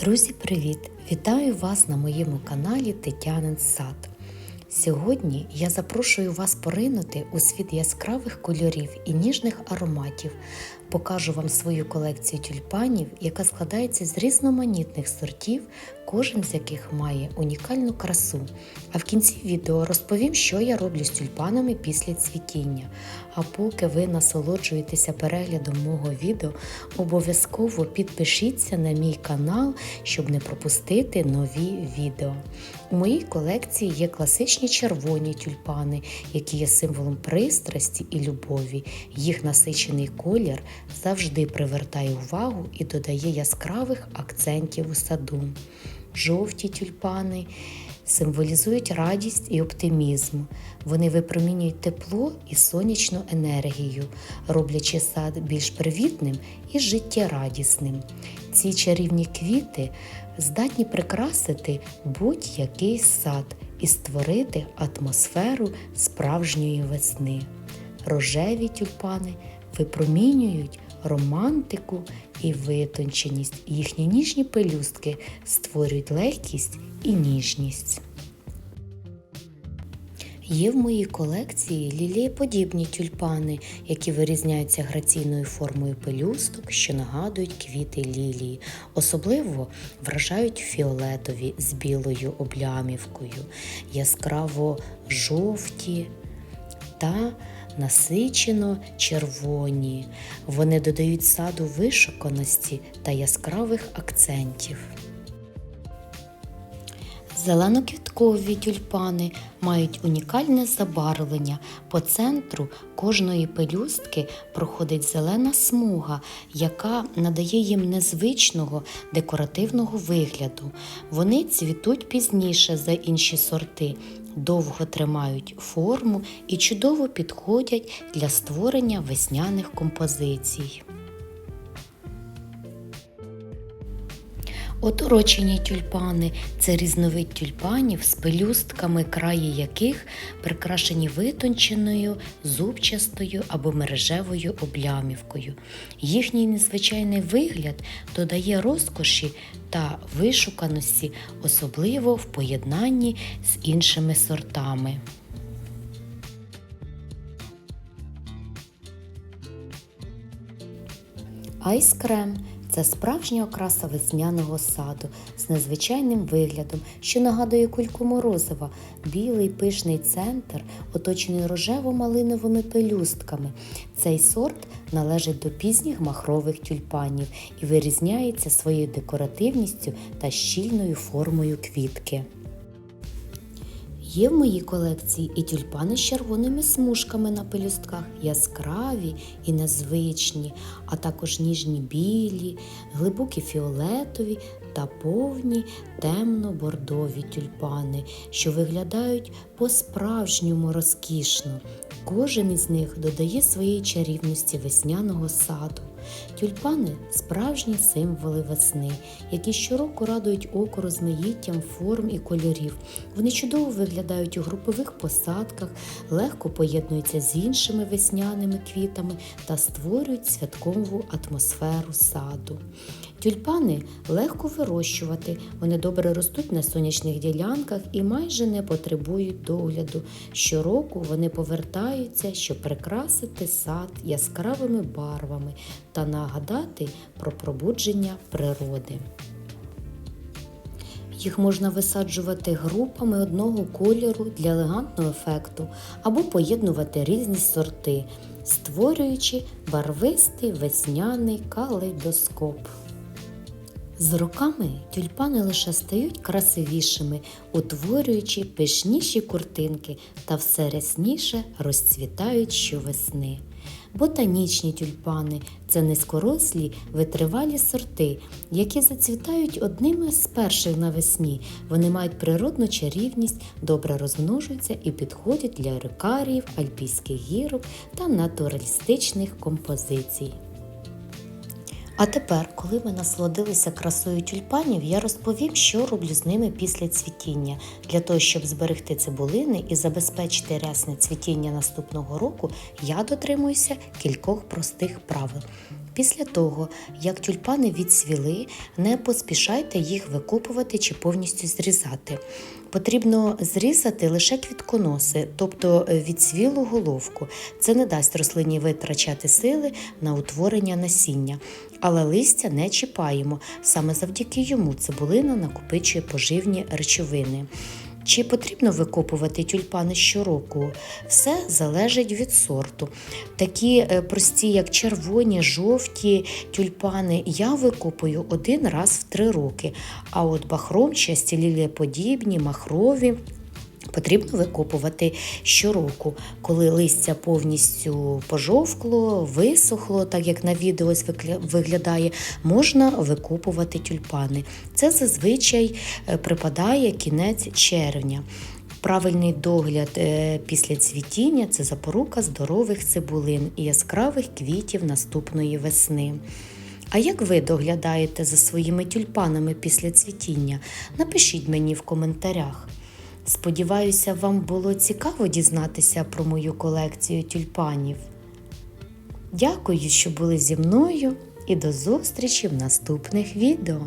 Друзі, привіт! Вітаю вас на моєму каналі Тетянин Сад. Сьогодні я запрошую вас поринути у світ яскравих кольорів і ніжних ароматів. Покажу вам свою колекцію тюльпанів, яка складається з різноманітних сортів, кожен з яких має унікальну красу. А в кінці відео розповім, що я роблю з тюльпанами після цвітіння. А поки ви насолоджуєтеся переглядом мого відео, обов'язково підпишіться на мій канал, щоб не пропустити нові відео. У моїй колекції є класичні червоні тюльпани, які є символом пристрасті і любові. Їх насичений колір завжди привертає увагу і додає яскравих акцентів у саду. Жовті тюльпани символізують радість і оптимізм. Вони випромінюють тепло і сонячну енергію, роблячи сад більш привітним і життєрадісним. Ці чарівні квіти здатні прикрасити будь-який сад і створити атмосферу справжньої весни. Рожеві тюльпани випромінюють романтику і витонченість. Їхні ніжні пелюстки створюють легкість і ніжність. Є в моїй колекції лілієподібні тюльпани, які вирізняються граційною формою пелюсток, що нагадують квіти лілії. Особливо вражають фіолетові з білою облямівкою, яскраво жовті та насичено червоні. Вони додають саду вишуканості та яскравих акцентів. Зеленоквіткові тюльпани мають унікальне забарвлення. По центру кожної пелюстки проходить зелена смуга, яка надає їм незвичного декоративного вигляду. Вони цвітуть пізніше за інші сорти, довго тримають форму і чудово підходять для створення весняних композицій. Оторочені тюльпани це різновид тюльпанів з пелюстками, краї яких прикрашені витонченою, зубчастою або мережевою облямівкою. Їхній незвичайний вигляд додає розкоші та вишуканості, особливо в поєднанні з іншими сортами. Айскрем це справжня окраса весняного саду з незвичайним виглядом, що нагадує кульку морозива, білий пишний центр, оточений рожево-малиновими пелюстками. Цей сорт належить до пізніх махрових тюльпанів і вирізняється своєю декоративністю та щільною формою квітки. Є в моїй колекції і тюльпани з червоними смужками на пелюстках, яскраві і незвичні, а також ніжні білі, глибокі фіолетові та повні темно-бордові тюльпани, що виглядають по-справжньому розкішно. Кожен із них додає своєї чарівності весняного саду. Тюльпани справжні символи весни, які щороку радують око розмаїттям форм і кольорів. Вони чудово виглядають у групових посадках, легко поєднуються з іншими весняними квітами та створюють святкову атмосферу саду. Тюльпани легко вирощувати, вони добре ростуть на сонячних ділянках і майже не потребують догляду. Щороку вони повертаються, щоб прикрасити сад яскравими барвами та нагадати про пробудження природи. Їх можна висаджувати групами одного кольору для елегантного ефекту або поєднувати різні сорти, створюючи барвистий весняний калейдоскоп. З роками тюльпани лише стають красивішими, утворюючи пишніші куртинки та все рясніше розцвітають щовесни. Ботанічні тюльпани це низькорослі витривалі сорти, які зацвітають одними з перших навесні. Вони мають природну чарівність, добре розмножуються і підходять для рикаріїв, альпійських гірок та натуралістичних композицій. А тепер, коли ми насолодилися красою тюльпанів, я розповім, що роблю з ними після цвітіння. Для того, щоб зберегти цибулини і забезпечити рясне цвітіння наступного року, я дотримуюся кількох простих правил. Після того, як тюльпани відсвіли, не поспішайте їх викопувати чи повністю зрізати. Потрібно зрізати лише квітконоси, тобто відсвілу головку. Це не дасть рослині витрачати сили на утворення насіння. Але листя не чіпаємо. Саме завдяки йому цибулина накопичує поживні речовини. Чи потрібно викопувати тюльпани щороку? Все залежить від сорту. Такі е, прості, як червоні, жовті тюльпани, я викопую один раз в три роки. А от бахромчасті, лілієподібні, махрові. Потрібно викопувати щороку, коли листя повністю пожовкло, висохло, так як на відео ось виглядає, можна викопувати тюльпани. Це зазвичай е, припадає кінець червня. Правильний догляд е, після цвітіння це запорука здорових цибулин і яскравих квітів наступної весни. А як ви доглядаєте за своїми тюльпанами після цвітіння? Напишіть мені в коментарях. Сподіваюся, вам було цікаво дізнатися про мою колекцію тюльпанів. Дякую, що були зі мною, і до зустрічі в наступних відео.